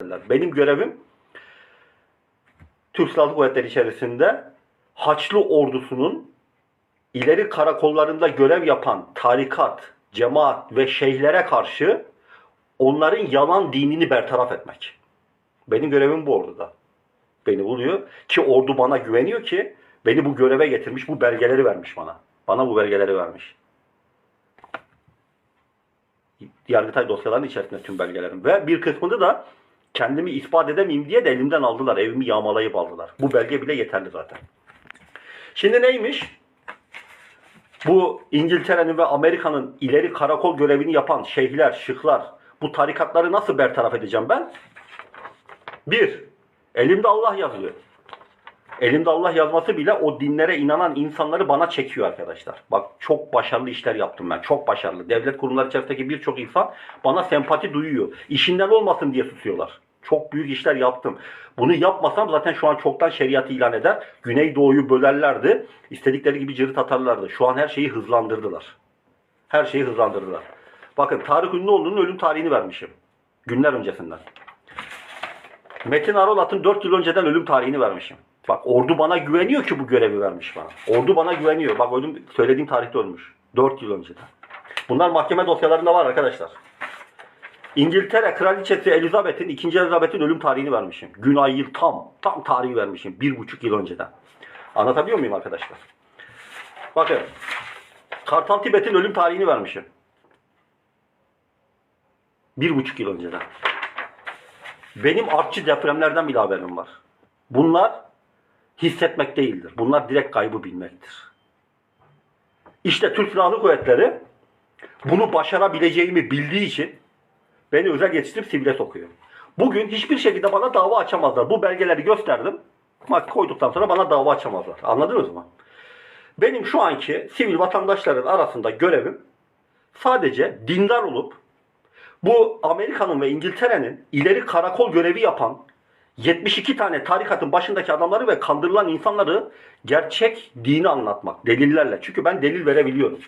Benim görevim Türk Silahlı Kuvvetleri içerisinde Haçlı ordusunun ileri karakollarında görev yapan tarikat, cemaat ve şeyhlere karşı onların yalan dinini bertaraf etmek. Benim görevim bu orduda. Beni buluyor ki ordu bana güveniyor ki beni bu göreve getirmiş, bu belgeleri vermiş bana. Bana bu belgeleri vermiş. Yargıtay dosyalarının içerisinde tüm belgelerim. Ve bir kısmını da kendimi ispat edemeyeyim diye de elimden aldılar. Evimi yağmalayıp aldılar. Bu belge bile yeterli zaten. Şimdi neymiş? Bu İngiltere'nin ve Amerika'nın ileri karakol görevini yapan şeyhler, şıklar bu tarikatları nasıl bertaraf edeceğim ben? Bir, elimde Allah yazıyor. Elimde Allah yazması bile o dinlere inanan insanları bana çekiyor arkadaşlar. Bak çok başarılı işler yaptım ben. Çok başarılı. Devlet kurumları içerisindeki birçok insan bana sempati duyuyor. İşinden olmasın diye susuyorlar. Çok büyük işler yaptım. Bunu yapmasam zaten şu an çoktan şeriatı ilan eder. Güneydoğu'yu bölerlerdi. İstedikleri gibi cırıt atarlardı. Şu an her şeyi hızlandırdılar. Her şeyi hızlandırdılar. Bakın Tarık Ünlüoğlu'nun ölüm tarihini vermişim. Günler öncesinden. Metin Arolat'ın 4 yıl önceden ölüm tarihini vermişim. Bak ordu bana güveniyor ki bu görevi vermiş bana. Ordu bana güveniyor. Bak ölüm söylediğim tarihte ölmüş. 4 yıl önceden. Bunlar mahkeme dosyalarında var arkadaşlar. İngiltere Kraliçesi Elizabeth'in, 2. Elizabeth'in ölüm tarihini vermişim. Gün ay yıl tam, tam tarihi vermişim. Bir buçuk yıl önceden. Anlatabiliyor muyum arkadaşlar? Bakın. Kartal Tibet'in ölüm tarihini vermişim. Bir buçuk yıl önceden. Benim artçı depremlerden bile haberim var. Bunlar hissetmek değildir. Bunlar direkt kaybı bilmektir. İşte Türk Silahlı Kuvvetleri bunu başarabileceğimi bildiği için beni özel yetiştirip sivile sokuyor. Bugün hiçbir şekilde bana dava açamazlar. Bu belgeleri gösterdim. Bak koyduktan sonra bana dava açamazlar. Anladınız mı? Benim şu anki sivil vatandaşların arasında görevim sadece dindar olup bu Amerika'nın ve İngiltere'nin ileri karakol görevi yapan 72 tane tarikatın başındaki adamları ve kandırılan insanları gerçek dini anlatmak delillerle. Çünkü ben delil verebiliyorum.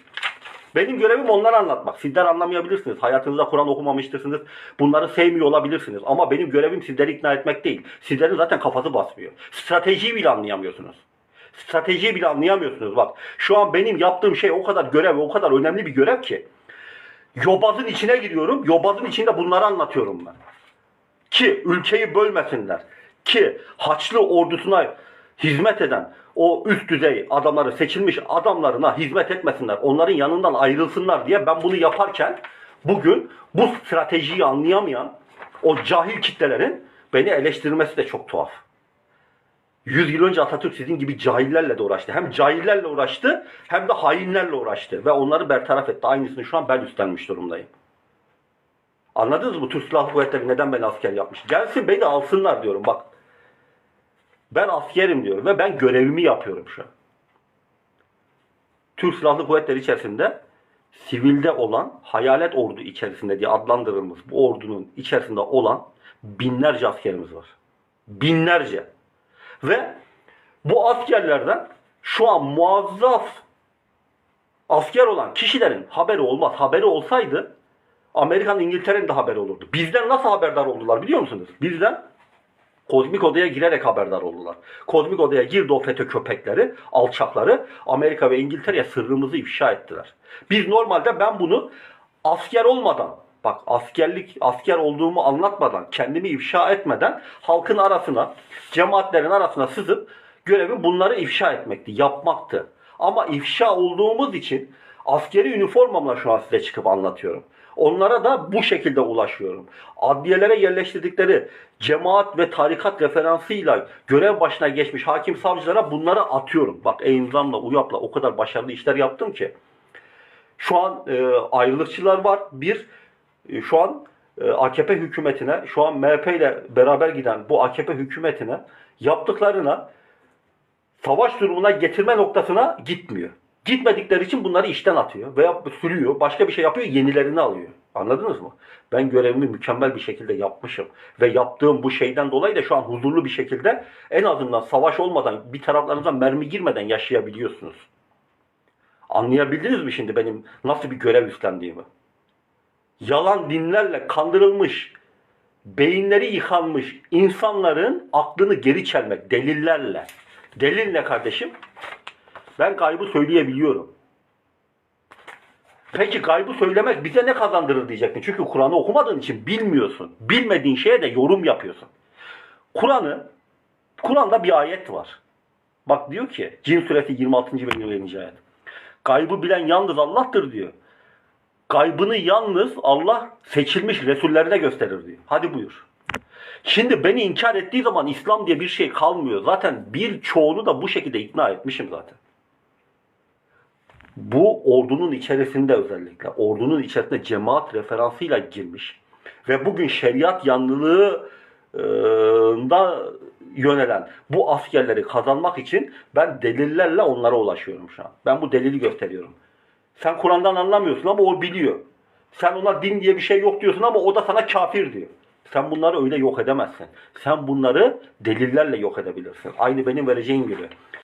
Benim görevim onları anlatmak. Sizler anlamayabilirsiniz. Hayatınızda Kur'an okumamıştırsınız. Bunları sevmiyor olabilirsiniz. Ama benim görevim sizleri ikna etmek değil. Sizlerin zaten kafası basmıyor. Stratejiyi bile anlayamıyorsunuz. Stratejiyi bile anlayamıyorsunuz. Bak şu an benim yaptığım şey o kadar görev o kadar önemli bir görev ki. Yobazın içine giriyorum. Yobazın içinde bunları anlatıyorum ben. Ki ülkeyi bölmesinler. Ki Haçlı ordusuna hizmet eden o üst düzey adamları seçilmiş adamlarına hizmet etmesinler. Onların yanından ayrılsınlar diye ben bunu yaparken bugün bu stratejiyi anlayamayan o cahil kitlelerin beni eleştirmesi de çok tuhaf. 100 yıl önce Atatürk sizin gibi cahillerle de uğraştı. Hem cahillerle uğraştı hem de hainlerle uğraştı. Ve onları bertaraf etti. Aynısını şu an ben üstlenmiş durumdayım. Anladınız mı? Türk Silahlı Kuvvetleri neden beni asker yapmış? Gelsin beni alsınlar diyorum bak. Ben askerim diyorum ve ben görevimi yapıyorum şu an. Türk Silahlı Kuvvetleri içerisinde sivilde olan hayalet ordu içerisinde diye adlandırılmış bu ordunun içerisinde olan binlerce askerimiz var. Binlerce. Ve bu askerlerden şu an muazzaf asker olan kişilerin haberi olmaz. Haberi olsaydı Amerikan, İngiltere'nin de haberi olurdu. Bizden nasıl haberdar oldular biliyor musunuz? Bizden kozmik odaya girerek haberdar oldular. Kozmik odaya girdi o FETÖ köpekleri, alçakları Amerika ve İngiltere'ye sırrımızı ifşa ettiler. Biz normalde ben bunu asker olmadan, bak askerlik, asker olduğumu anlatmadan, kendimi ifşa etmeden halkın arasına, cemaatlerin arasına sızıp görevim bunları ifşa etmekti, yapmaktı. Ama ifşa olduğumuz için askeri üniformamla şu an size çıkıp anlatıyorum. Onlara da bu şekilde ulaşıyorum. Adliyelere yerleştirdikleri cemaat ve tarikat referansıyla görev başına geçmiş hakim savcılara bunları atıyorum. Bak Eynzam'la, UYAP'la o kadar başarılı işler yaptım ki. Şu an e, ayrılıkçılar var. Bir, e, şu an e, AKP hükümetine, şu an MHP ile beraber giden bu AKP hükümetine yaptıklarına savaş durumuna getirme noktasına gitmiyor. Gitmedikleri için bunları işten atıyor veya sürüyor, başka bir şey yapıyor, yenilerini alıyor. Anladınız mı? Ben görevimi mükemmel bir şekilde yapmışım ve yaptığım bu şeyden dolayı da şu an huzurlu bir şekilde en azından savaş olmadan, bir taraflarınıza mermi girmeden yaşayabiliyorsunuz. Anlayabildiniz mi şimdi benim nasıl bir görev üstlendiğimi? Yalan dinlerle kandırılmış beyinleri yıkanmış insanların aklını geri çelmek delillerle. Delil ne kardeşim? Ben gaybı söyleyebiliyorum. Peki gaybı söylemek bize ne kazandırır diyecektin. Çünkü Kur'an'ı okumadığın için bilmiyorsun. Bilmediğin şeye de yorum yapıyorsun. Kur'an'ı Kur'an'da bir ayet var. Bak diyor ki Cin suresi 26. ve 27. ayet. Gaybı bilen yalnız Allah'tır diyor. Gaybını yalnız Allah seçilmiş Resullerine gösterir diyor. Hadi buyur. Şimdi beni inkar ettiği zaman İslam diye bir şey kalmıyor. Zaten birçoğunu da bu şekilde ikna etmişim zaten. Bu ordunun içerisinde özellikle, ordunun içerisinde cemaat referansıyla girmiş ve bugün şeriat yanlılığında yönelen bu askerleri kazanmak için ben delillerle onlara ulaşıyorum şu an. Ben bu delili gösteriyorum. Sen Kur'an'dan anlamıyorsun ama o biliyor. Sen ona din diye bir şey yok diyorsun ama o da sana kafir diyor. Sen bunları öyle yok edemezsin. Sen bunları delillerle yok edebilirsin. Aynı benim vereceğim gibi.